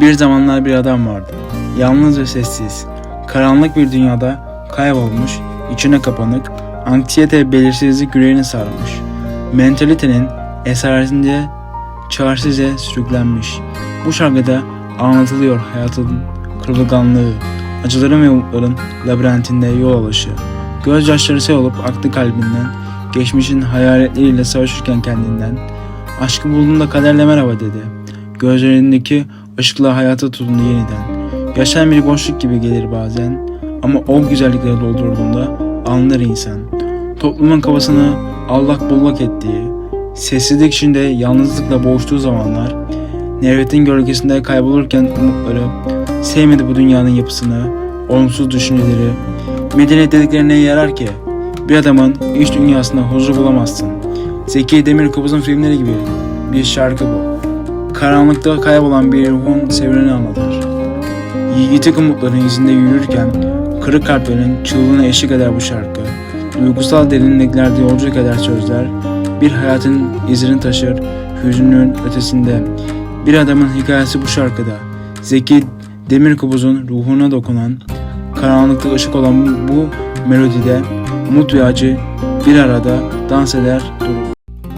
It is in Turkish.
Bir zamanlar bir adam vardı. Yalnız ve sessiz. Karanlık bir dünyada kaybolmuş, içine kapanık, anksiyete belirsizlik yüreğini sarmış. Mentalitenin esaretince çaresizce sürüklenmiş. Bu şarkıda anlatılıyor hayatın kırılganlığı, acıların ve umutların labirentinde yol alışı. Gözyaşları sel olup aktı kalbinden, geçmişin hayaletleriyle savaşırken kendinden. Aşkı bulduğunda kaderle merhaba dedi. Gözlerindeki ışıkla hayata tutundu yeniden. Yaşayan bir boşluk gibi gelir bazen ama o güzellikleri doldurduğunda anlar insan. Toplumun kafasını allak bullak ettiği, sessizlik içinde yalnızlıkla boğuştuğu zamanlar, Nevretin gölgesinde kaybolurken umutları, sevmedi bu dünyanın yapısını, olumsuz düşünceleri, medeniyet dediklerine yarar ki bir adamın iç dünyasında huzur bulamazsın. Zeki Demirkubuz'un filmleri gibi bir şarkı bu. Karanlıkta kaybolan bir ruhun sevreni anlatır. Yiğitik umutların izinde yürürken kırık kalplerin çığlığına eşlik eder bu şarkı. Duygusal derinliklerde yolculuk eder sözler. Bir hayatın izini taşır hüznün ötesinde. Bir adamın hikayesi bu şarkıda. Zeki Demirkubuz'un ruhuna dokunan, karanlıkta ışık olan bu melodide umut ve acı bir arada dans eder durur.